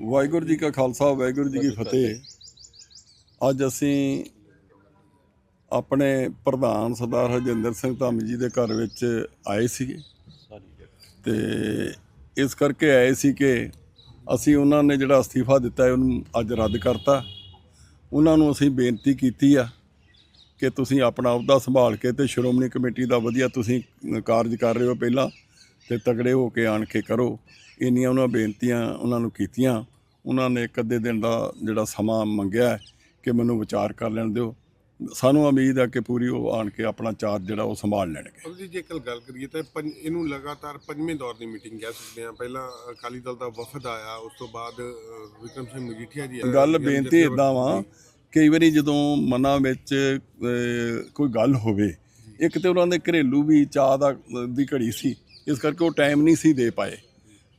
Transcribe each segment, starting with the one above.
ਵਾਹਿਗੁਰੂ ਜੀ ਕਾ ਖਾਲਸਾ ਵਾਹਿਗੁਰੂ ਜੀ ਕੀ ਫਤਿਹ। ਅੱਜ ਅਸੀਂ ਆਪਣੇ ਪ੍ਰਧਾਨ ਸਰਦਾਰ ਹਰਜਿੰਦਰ ਸਿੰਘ ਧਾਮੀ ਜੀ ਦੇ ਘਰ ਵਿੱਚ ਆਏ ਸੀਗੇ। ਤੇ ਇਸ ਕਰਕੇ ਆਏ ਸੀ ਕਿ ਅਸੀਂ ਉਹਨਾਂ ਨੇ ਜਿਹੜਾ ਅਸਤੀਫਾ ਦਿੱਤਾ ਹੈ ਉਹਨੂੰ ਅੱਜ ਰੱਦ ਕਰਤਾ। ਉਹਨਾਂ ਨੂੰ ਅਸੀਂ ਬੇਨਤੀ ਕੀਤੀ ਆ ਕਿ ਤੁਸੀਂ ਆਪਣਾ ਅਹੁਦਾ ਸੰਭਾਲ ਕੇ ਤੇ ਸ਼੍ਰੋਮਣੀ ਕਮੇਟੀ ਦਾ ਵਧੀਆ ਤੁਸੀਂ ਕਾਰਜ ਕਰ ਰਹੇ ਹੋ ਪਹਿਲਾਂ। ਤੇ ਤਗੜੇ ਹੋ ਕੇ ਆਣ ਕੇ ਕਰੋ। ਇੰਨੀਆਂ ਉਹਨਾਂ ਬੇਨਤੀਆਂ ਉਹਨਾਂ ਨੂੰ ਕੀਤੀਆਂ। ਉਹਨਾਂ ਨੇ ਇੱਕ ਅੱਧੇ ਦਿਨ ਦਾ ਜਿਹੜਾ ਸਮਾਂ ਮੰਗਿਆ ਕਿ ਮੈਨੂੰ ਵਿਚਾਰ ਕਰ ਲੈਣ ਦਿਓ। ਸਾਨੂੰ ਉਮੀਦ ਹੈ ਕਿ ਪੂਰੀ ਉਹ ਆਣ ਕੇ ਆਪਣਾ ਚਾਰਜ ਜਿਹੜਾ ਉਹ ਸੰਭਾਲ ਲੈਣਗੇ। ਜੇ ਕੱਲ ਗੱਲ ਕਰੀਏ ਤਾਂ ਇਹਨੂੰ ਲਗਾਤਾਰ ਪੰਜਵੇਂ ਦੌਰ ਦੀ ਮੀਟਿੰਗ ਕਹਿ ਸਕਦੇ ਹਾਂ। ਪਹਿਲਾਂ ਅਕਾਲੀ ਦਲ ਦਾ ਵਫਦ ਆਇਆ ਉਸ ਤੋਂ ਬਾਅਦ ਵਿਕਰਮ ਸਿੰਘ ਮਜੀਠੀਆ ਜੀ। ਗੱਲ ਬੇਨਤੀ ਇਦਾਂ ਵਾ ਕਈ ਵਾਰੀ ਜਦੋਂ ਮਨਾਂ ਵਿੱਚ ਕੋਈ ਗੱਲ ਹੋਵੇ ਇੱਕ ਤੇ ਉਹਨਾਂ ਦੇ ਘਰੇਲੂ ਵੀ ਚਾਹ ਦਾ ਦੀ ਘੜੀ ਸੀ। ਇਸ ਕਰਕੇ ਉਹ ਟਾਈਮ ਨਹੀਂ ਸੀ ਦੇ ਪਾਏ।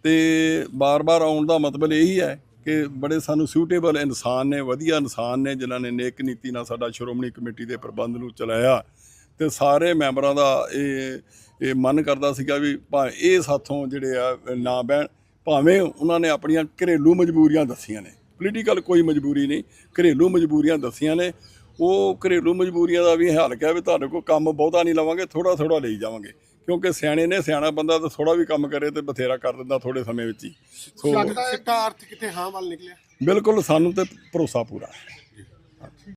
ਤੇ ਬਾਰ-ਬਾਰ ਆਉਣ ਦਾ ਮਤਲਬ ਇਹੀ ਹੈ ਕਿ ਬੜੇ ਸਾਨੂੰ ਸੂਟੇਬਲ ਇਨਸਾਨ ਨੇ, ਵਧੀਆ ਇਨਸਾਨ ਨੇ, ਜਿਨ੍ਹਾਂ ਨੇ ਨੇਕ ਨੀਤੀ ਨਾਲ ਸਾਡਾ ਸ਼੍ਰੋਮਣੀ ਕਮੇਟੀ ਦੇ ਪ੍ਰਬੰਧ ਨੂੰ ਚਲਾਇਆ। ਤੇ ਸਾਰੇ ਮੈਂਬਰਾਂ ਦਾ ਇਹ ਇਹ ਮਨ ਕਰਦਾ ਸੀਗਾ ਵੀ ਭਾਵੇਂ ਇਹ ਸਾਥੋਂ ਜਿਹੜੇ ਆ, ਨਾ ਬਹਿਣ, ਭਾਵੇਂ ਉਹਨਾਂ ਨੇ ਆਪਣੀਆਂ ਘਰੇਲੂ ਮਜਬੂਰੀਆਂ ਦੱਸੀਆਂ ਨੇ। ਪੋਲੀਟੀਕਲ ਕੋਈ ਮਜਬੂਰੀ ਨਹੀਂ, ਘਰੇਲੂ ਮਜਬੂਰੀਆਂ ਦੱਸੀਆਂ ਨੇ। ਉਹ ਘਰੇਲੂ ਮਜਬੂਰੀਆਂ ਦਾ ਵੀ ਹੱਲ ਕਿਹਾ ਵੀ ਤੁਹਾਡੇ ਕੋਲ ਕੰਮ ਬਹੁਤਾ ਨਹੀਂ ਲਵਾਂਗੇ ਥੋੜਾ ਥੋੜਾ ਲਈ ਜਾਵਾਂਗੇ। ਕਿਉਂਕਿ ਸਿਆਣੇ ਨੇ ਸਿਆਣਾ ਬੰਦਾ ਤਾਂ ਥੋੜਾ ਵੀ ਕੰਮ ਕਰੇ ਤੇ ਬਥੇਰਾ ਕਰ ਦਿੰਦਾ ਥੋੜੇ ਸਮੇਂ ਵਿੱਚ ਹੀ। ਸੋ ਲੱਗਦਾ ਸਿੱਟਾ ਅਰਥ ਕਿਤੇ ਹਾਂ ਵੱਲ ਨਿਕਲਿਆ। ਬਿਲਕੁਲ ਸਾਨੂੰ ਤੇ ਭਰੋਸਾ ਪੂਰਾ ਹੈ।